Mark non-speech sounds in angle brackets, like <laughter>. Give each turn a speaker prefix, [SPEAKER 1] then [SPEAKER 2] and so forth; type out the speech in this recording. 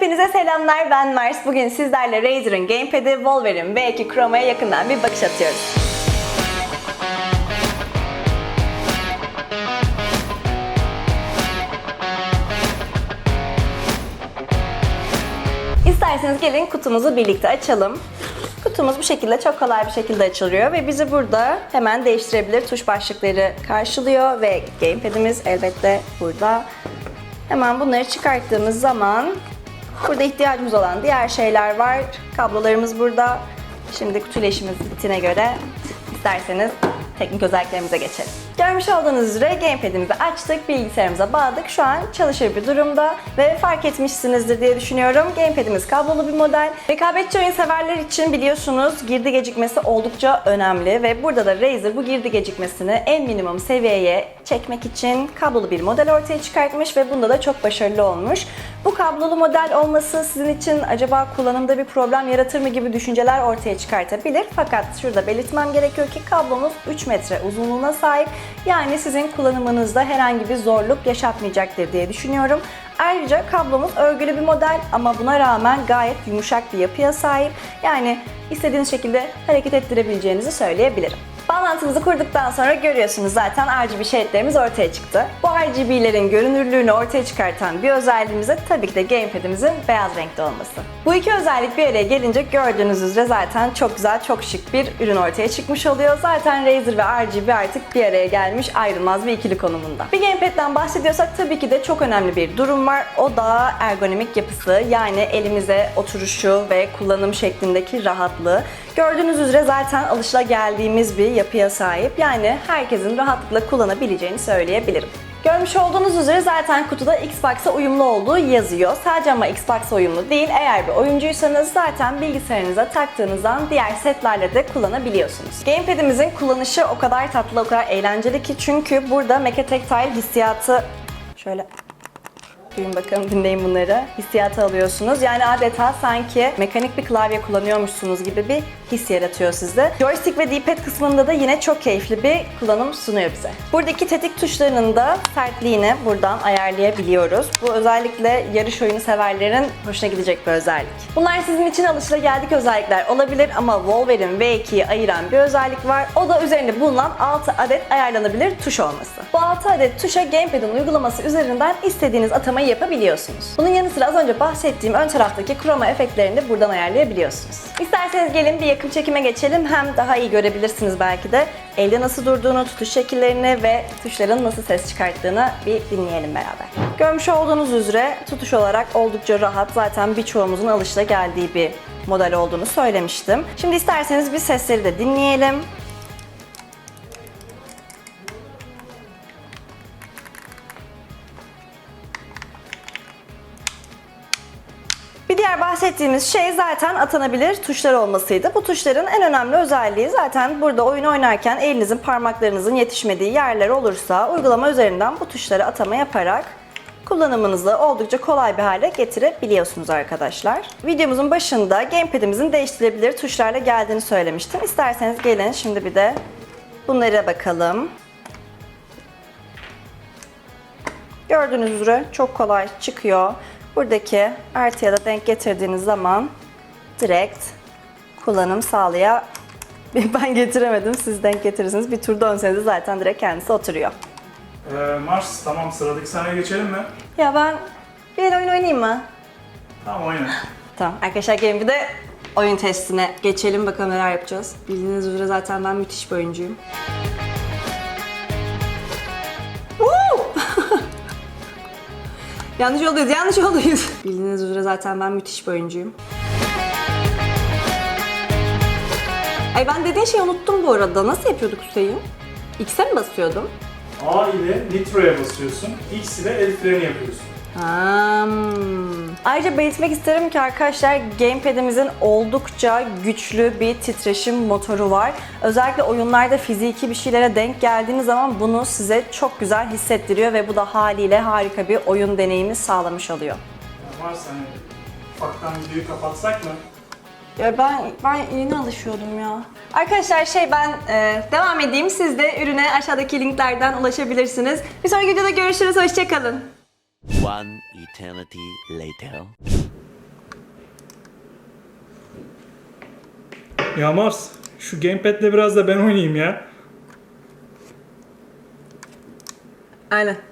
[SPEAKER 1] Hepinize selamlar ben Mars. Bugün sizlerle Razer'ın Gamepad'i Wolverine V2 Chroma'ya yakından bir bakış atıyoruz. İsterseniz gelin kutumuzu birlikte açalım. Kutumuz bu şekilde çok kolay bir şekilde açılıyor ve bizi burada hemen değiştirebilir tuş başlıkları karşılıyor ve Gamepad'imiz elbette burada. Hemen bunları çıkarttığımız zaman burada ihtiyacımız olan diğer şeyler var. Kablolarımız burada. Şimdi kutuyla işimiz bittiğine göre isterseniz teknik özelliklerimize geçelim. Görmüş olduğunuz üzere Gamepad'imizi açtık, bilgisayarımıza bağladık. Şu an çalışır bir durumda ve fark etmişsinizdir diye düşünüyorum. Gamepad'imiz kablolu bir model. Rekabetçi oyun severler için biliyorsunuz girdi gecikmesi oldukça önemli ve burada da Razer bu girdi gecikmesini en minimum seviyeye çekmek için kablolu bir model ortaya çıkartmış ve bunda da çok başarılı olmuş. Bu kablolu model olması sizin için acaba kullanımda bir problem yaratır mı gibi düşünceler ortaya çıkartabilir. Fakat şurada belirtmem gerekiyor ki kablomuz 3 metre uzunluğuna sahip. Yani sizin kullanımınızda herhangi bir zorluk yaşatmayacaktır diye düşünüyorum. Ayrıca kablomuz örgülü bir model ama buna rağmen gayet yumuşak bir yapıya sahip. Yani istediğiniz şekilde hareket ettirebileceğinizi söyleyebilirim. Bağlantımızı kurduktan sonra görüyorsunuz zaten RGB şeritlerimiz ortaya çıktı. Bu RGB'lerin görünürlüğünü ortaya çıkartan bir özelliğimiz de tabii ki de Gamepad'imizin beyaz renkte olması. Bu iki özellik bir araya gelince gördüğünüz üzere zaten çok güzel, çok şık bir ürün ortaya çıkmış oluyor. Zaten Razer ve RGB artık bir araya gelmiş ayrılmaz bir ikili konumunda. Bir Gamepad'den bahsediyorsak tabii ki de çok önemli bir durum var. O da ergonomik yapısı yani elimize oturuşu ve kullanım şeklindeki rahatlığı. Gördüğünüz üzere zaten alışılageldiğimiz bir yapıya sahip. Yani herkesin rahatlıkla kullanabileceğini söyleyebilirim. Görmüş olduğunuz üzere zaten kutuda Xbox'a uyumlu olduğu yazıyor. Sadece ama Xbox'a uyumlu değil. Eğer bir oyuncuysanız zaten bilgisayarınıza taktığınızdan diğer setlerle de kullanabiliyorsunuz. Gamepad'imizin kullanışı o kadar tatlı, o kadar eğlenceli ki çünkü burada Mecha Tactile hissiyatı şöyle Duyun bakalım dinleyin bunları. Hissiyatı alıyorsunuz. Yani adeta sanki mekanik bir klavye kullanıyormuşsunuz gibi bir his yaratıyor sizde. Joystick ve D-pad kısmında da yine çok keyifli bir kullanım sunuyor bize. Buradaki tetik tuşlarının da sertliğini buradan ayarlayabiliyoruz. Bu özellikle yarış oyunu severlerin hoşuna gidecek bir özellik. Bunlar sizin için alışılageldik özellikler olabilir ama Wolverine V2'yi ayıran bir özellik var. O da üzerinde bulunan 6 adet ayarlanabilir tuş olması. Bu 6 adet tuşa Gamepad'in uygulaması üzerinden istediğiniz atamayı yapabiliyorsunuz. Bunun yanı sıra az önce bahsettiğim ön taraftaki chroma efektlerini de buradan ayarlayabiliyorsunuz. İsterseniz gelin bir yakın çekime geçelim. Hem daha iyi görebilirsiniz belki de elde nasıl durduğunu, tutuş şekillerini ve tuşların nasıl ses çıkarttığını bir dinleyelim beraber. Görmüş olduğunuz üzere tutuş olarak oldukça rahat. Zaten birçoğumuzun alışılageldiği bir model olduğunu söylemiştim. Şimdi isterseniz bir sesleri de dinleyelim. Diğer bahsettiğimiz şey zaten atanabilir tuşlar olmasıydı. Bu tuşların en önemli özelliği zaten burada oyun oynarken elinizin parmaklarınızın yetişmediği yerler olursa uygulama üzerinden bu tuşları atama yaparak kullanımınızı oldukça kolay bir hale getirebiliyorsunuz arkadaşlar. Videomuzun başında Gamepad'imizin değiştirilebilir tuşlarla geldiğini söylemiştim. İsterseniz gelin şimdi bir de bunlara bakalım. Gördüğünüz üzere çok kolay çıkıyor. Buradaki artıya da denk getirdiğiniz zaman direkt kullanım sağlaya <laughs> ben getiremedim siz denk getirirsiniz. Bir tur dönseniz zaten direkt kendisi oturuyor.
[SPEAKER 2] Ee, Mars tamam sıradaki sahneye geçelim mi?
[SPEAKER 1] Ya ben bir el oyun oynayayım mı?
[SPEAKER 2] Tamam oyna. <laughs>
[SPEAKER 1] Tamam arkadaşlar gelin bir de oyun testine geçelim bakalım neler yapacağız. Bildiğiniz üzere zaten ben müthiş bir oyuncuyum. Yanlış yoldayız, yanlış yoldayız. <laughs> Bildiğiniz üzere zaten ben müthiş bir oyuncuyum. Ay ben dediğin şeyi unuttum bu arada. Nasıl yapıyorduk Hüseyin? X'e mi basıyordum?
[SPEAKER 2] A ile Nitro'ya basıyorsun. X ile el freni yapıyorsun.
[SPEAKER 1] Hmm. Ayrıca belirtmek isterim ki arkadaşlar Gamepad'imizin oldukça güçlü bir titreşim motoru var. Özellikle oyunlarda fiziki bir şeylere denk geldiğiniz zaman bunu size çok güzel hissettiriyor ve bu da haliyle harika bir oyun deneyimi sağlamış oluyor.
[SPEAKER 2] Mars hani ufaktan videoyu kapatsak mı?
[SPEAKER 1] Ya ben ben yeni alışıyordum ya. Arkadaşlar şey ben e, devam edeyim. Siz de ürüne aşağıdaki linklerden ulaşabilirsiniz. Bir sonraki videoda görüşürüz. Hoşçakalın.
[SPEAKER 3] One eternity later.
[SPEAKER 2] Ya Mars, şu gamepad'le biraz da ben oynayayım ya.
[SPEAKER 1] Aynen.